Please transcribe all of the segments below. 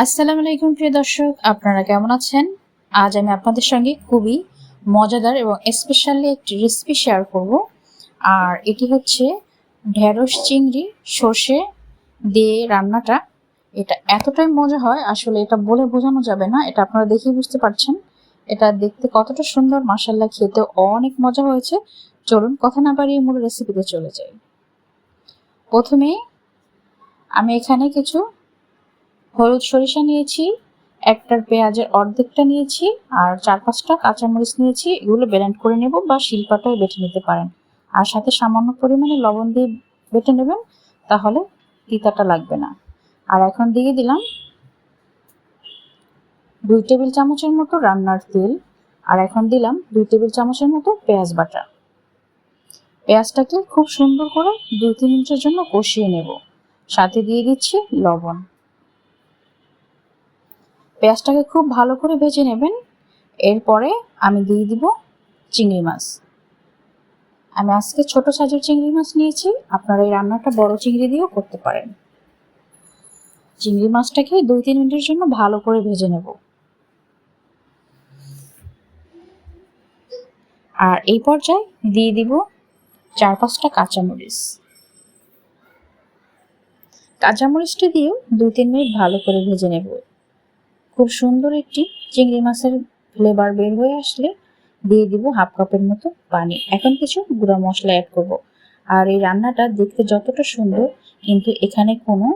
আসসালামু আলাইকুম, প্রিয় দর্শক। আপনারা কেমন আছেন? আজ আমি আপনাদের সঙ্গে খুবই মজাদার এবং স্পেশালি একটি রেসিপি শেয়ার করব। আর এটি হচ্ছে ঢেঁড়স চিংড়ি, সর্ষে দিয়ে রান্নাটা। এটা এতটাই মজা হয়, আসলে এটা বলে বোঝানো যাবে না, এটা আপনারা দেখেই বুঝতে পারছেন। এটা দেখতে কতটা সুন্দর মাসাল্লা খেতে অনেক মজা হয়েছে। চলুন কথা না বাড়িয়ে মূল রেসিপিতে চলে যাই। প্রথমে আমি এখানে কিছু হলুদ সরিষা নিয়েছি, একটার পেঁয়াজের অর্ধেকটা নিয়েছি, আর চার পাঁচটা কাঁচামরিচ নিয়েছি। এগুলো ব্লেন্ড করে নেব বা শিল্পাটাও বেটে নিতে পারেন। আর সাথে সামান্য পরিমাণে লবণ দিয়ে বেটে নেবেন, তাহলে তিতাটা লাগবে না। আর এখন দিয়ে দিলাম দুই টেবিল চামচের মতো রান্নার তেল। আর এখন দিলাম দুই টেবিল চামচের মতো পেঁয়াজ বাটা। পেঁয়াজটাকে খুব সুন্দর করে দুই তিন মিনিটের জন্য কষিয়ে নেব। সাথে দিয়ে দিচ্ছি লবণ। পেঁয়াজটাকে খুব ভালো করে ভেজে নেবেন। এরপরে আমি দিয়ে দিব চিংড়ি মাছ। আমি আজকে ছোট সাইজের চিংড়ি মাছ নিয়েছি। আপনারা এই রান্নাটা বড় চিংড়ি দিয়েও করতে পারেন। চিংড়ি মাছটাকে দুই তিন মিনিটের জন্য ভালো করে ভেজে নেব। আর এই পর্যায়ে দিয়ে দিব চার পাঁচটা কাঁচামরিচ। কাঁচামরিচটা দিয়েও দুই তিন মিনিট ভালো করে ভেজে নেব। খুব সুন্দর একটি চিংড়ি মাছের ফ্লেভার বের হয়ে আসলে দিয়ে দিব হাফ কাপের মতো পানি। এখন কিছু গুঁড়া মশলা অ্যাড করব। আর এই রান্নাটা দেখতে যতটা সুন্দর, কিন্তু এখানে কোনো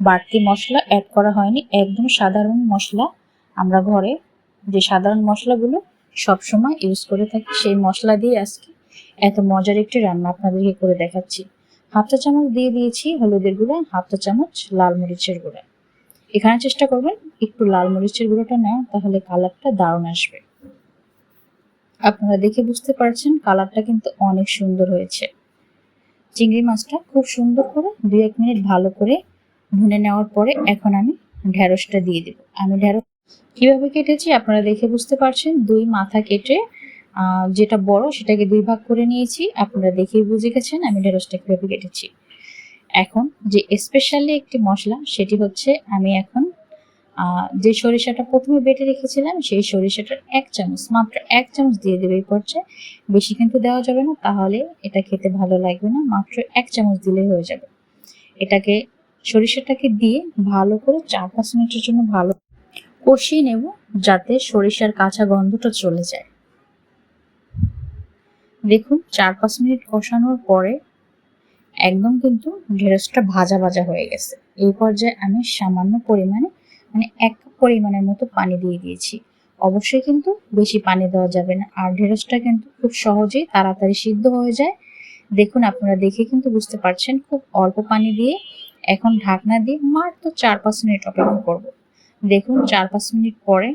বাড়তি মশলা অ্যাড করা হয়নি। একদম সাধারণ মশলা। আমরা ঘরে যে সাধারণ মশলাগুলো সবসময় ইউজ করে থাকি, সেই মশলা দিয়ে আজকে এত মজার একটি রান্না আপনাদেরকে করে দেখাচ্ছি। হাফ চা চামচ দিয়ে দিয়েছি হলুদের গুঁড়া, হাফ চা চামচ লাল মরিচের গুঁড়া। এখানে চেষ্টা করবেন একটু লাল মরিচের গুঁড়োটা নেওয়া তাহলে কালারটা দারুণ আসবে। আপনারা দেখে বুঝতে পারছেন কালারটা কিন্তু অনেক সুন্দর হয়েছে। চিংড়ি মাছটা খুব সুন্দর করে দু এক মিনিট ভালো করে ভুনে নেওয়ার পরে এখন আমি ঢ্যাঁড়সটা দিয়ে দেব। আমি ঢ্যাঁড়স কীভাবে কেটেছি আপনারা দেখে বুঝতে পারছেন। দুই মাথা কেটে যেটা বড় সেটাকে দুই ভাগ করে নিয়েছি। আপনারা দেখেই বুঝে গেছেন আমি ঢেঁড়সটা কীভাবে কেটেছি। এখন যে স্পেশালি একটি মশলা সেটি হচ্ছে আমি এখন যে সরিষাটা প্রথমে বেটে রেখেছিলাম, সেই সরিষাটার এক চামচ, মাত্র এক চামচ দিয়ে দেবে এই পর্যায়ে। বেশি কিন্তু দেওয়া যাবে না, তাহলে এটা খেতে ভালো লাগবে না, মাত্র এক চামচ দিলেই হয়ে যাবে। এটাকে, সরিষাটাকে দিয়ে ভালো করে চার পাঁচ মিনিটের জন্য ভালো কষিয়ে নেব, যাতে সরিষার কাঁচা গন্ধটা চলে যায়। দেখুন, চার পাঁচ মিনিট কষানোর পরে একদম কিন্তু ঢেঁড়সটা ভাজা ভাজা হয়ে গেছে। এই পর্যায়ে আমি সামান্য পরিমাণে মানে এক পরিমাণের মতো পানি দিয়ে দিয়েছি। অবশ্যই কিন্তু বেশি পানি দেওয়া যাবে না। আর ঢেঁড়সটা কিন্তু খুব সহজেই তাড়াতাড়ি সিদ্ধ হয়ে যায়। দেখুন, আপনারা দেখে কিন্তু বুঝতে পারছেন, খুব অল্প পানি দিয়ে এখন ঢাকনা দিয়ে মাত্র চার পাঁচ মিনিট অপেক্ষা করব। দেখুন, চার পাঁচ মিনিট পরে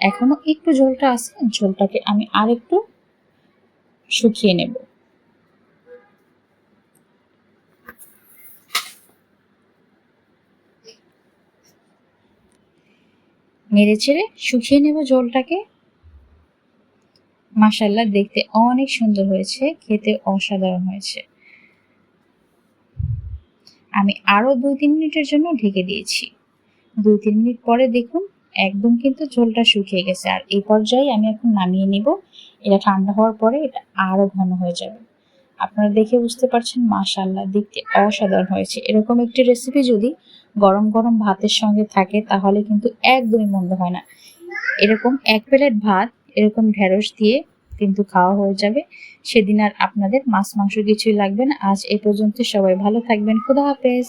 এখনও একটু ঝোলটা আছে, ঝোলটাকে আমি আর একটু শুকিয়ে নেব। নেড়ে ছেড়ে শুকিয়ে নেব জলটাকে। মাসাল্লাহ দেখতে অনেক সুন্দর হয়েছে, খেতে অসাধারণ হয়েছে। আমি আরও দুই তিন মিনিটের জন্য ঢেকে দিয়েছি। দুই তিন মিনিট পরে দেখুন, একদম কিন্তু ঝোলটা শুকিয়ে গেছে। আর এই পর্যায়ে আমি এখন নামিয়ে নিব। এটা ঠান্ডা হওয়ার পরে এটা আরও ঘন হয়ে যাবে। আপনারা দেখে বুঝতে পারছেন মাশাল্লাহ দেখতে অসাধারণ হয়েছে। এরকম একটি রেসিপি যদি গরম গরম ভাতের সঙ্গে থাকে, তাহলে কিন্তু একদমই মন্দ হয় না। এরকম এক প্লেট ভাত, এরকম ঢেঁড়স দিয়ে কিন্তু খাওয়া হয়ে যাবে। সেদিন আর আপনাদের মাছ মাংস কিছুই লাগবে না। আজ এ পর্যন্ত সবাই ভালো থাকবেন। খুদা হাফেজ।